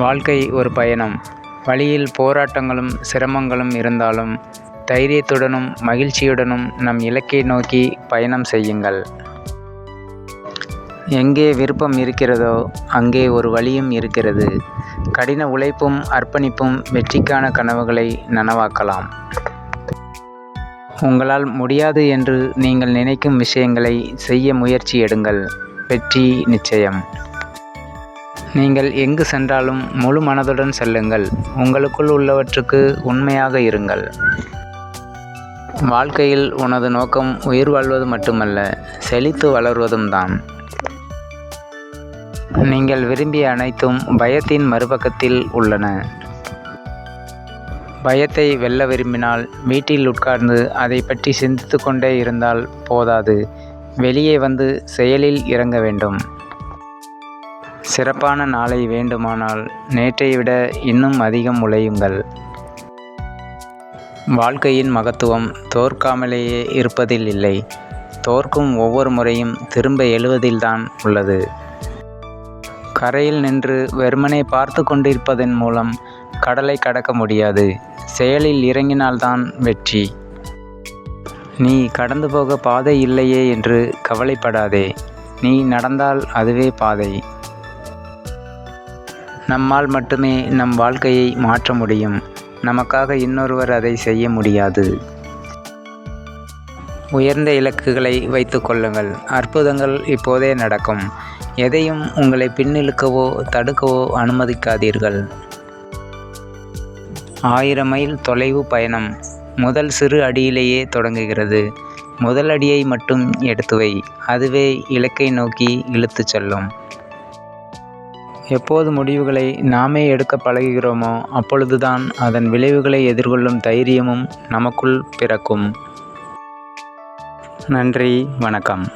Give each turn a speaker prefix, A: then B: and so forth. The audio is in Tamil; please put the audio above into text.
A: வாழ்க்கை ஒரு பயணம். வழியில் போராட்டங்களும் சிரமங்களும் இருந்தாலும் தைரியத்துடனும் மகிழ்ச்சியுடனும் நம் இலக்கை நோக்கி பயணம் செய்யுங்கள். எங்கே விருப்பம் இருக்கிறதோ அங்கே ஒரு வழியும் இருக்கிறது. கடின உழைப்பும் அர்ப்பணிப்பும் வெற்றிக்கான கனவுகளை நனவாக்கலாம். உங்களால் முடியாது என்று நீங்கள் நினைக்கும் விஷயங்களை செய்ய முயற்சி எடுங்கள். வெற்றி நிச்சயம். நீங்கள் எங்கு சென்றாலும் முழு மனதுடன் செல்லுங்கள். உங்களுக்குள் உள்ளவற்றுக்கு உண்மையாக இருங்கள். வாழ்க்கையில் உனது நோக்கம் உயிர் வாழ்வது மட்டுமல்ல செழித்து வளர்வதும் தான் நீங்கள் விரும்பிய அனைத்தும் பயத்தின் மறுபக்கத்தில் உள்ளன. பயத்தை வெல்ல விரும்பினால் வீட்டில் உட்கார்ந்து அதை பற்றி சிந்தித்து கொண்டே இருந்தால் போதாது. வெளியே வந்து செயலில் இறங்க வேண்டும். சிறப்பான நாளை வேண்டுமானால் நேற்றை விட இன்னும் அதிகம் உழையுங்கள். வாழ்க்கையின் மகத்துவம் தோற்காமலேயே இருப்பதில் இல்லை. தோற்கும் ஒவ்வொரு முறையும் திரும்ப எழுவதில்தான் உள்ளது. கரையில் நின்று வெறுமனை பார்த்து கொண்டிருப்பதன் மூலம் கடலை கடக்க முடியாது. செயலில் இறங்கினால்தான் வெற்றி. நீ கடந்து போக பாதை இல்லையே என்று கவலைப்படாதே. நீ நடந்தால் அதுவே பாதை. நம்மால் மட்டுமே நம் வாழ்க்கையை மாற்ற முடியும். நமக்காக இன்னொருவர் அதை செய்ய முடியாது. உயர்ந்த இலக்குகளை வைத்து கொள்ளுங்கள். அற்புதங்கள் இப்போதே நடக்கும். எதையும் உங்களை பின்னிழுக்கவோ தடுக்கவோ அனுமதிக்காதீர்கள். ஆயிரம் மைல் தொலைவு பயணம் முதல் சிறு அடியிலேயே தொடங்குகிறது. முதல் அடியை மட்டும் எடுத்து வை. அதுவே இலக்கை நோக்கி இழுத்துச் செல்லும். எப்போது முடிவுகளை நாமே எடுக்க பழகுகிறோமோ அப்பொழுதுதான் அதன் விளைவுகளை எதிர்கொள்ளும் தைரியமும் நமக்குள் பிறக்கும். நன்றி வணக்கம்.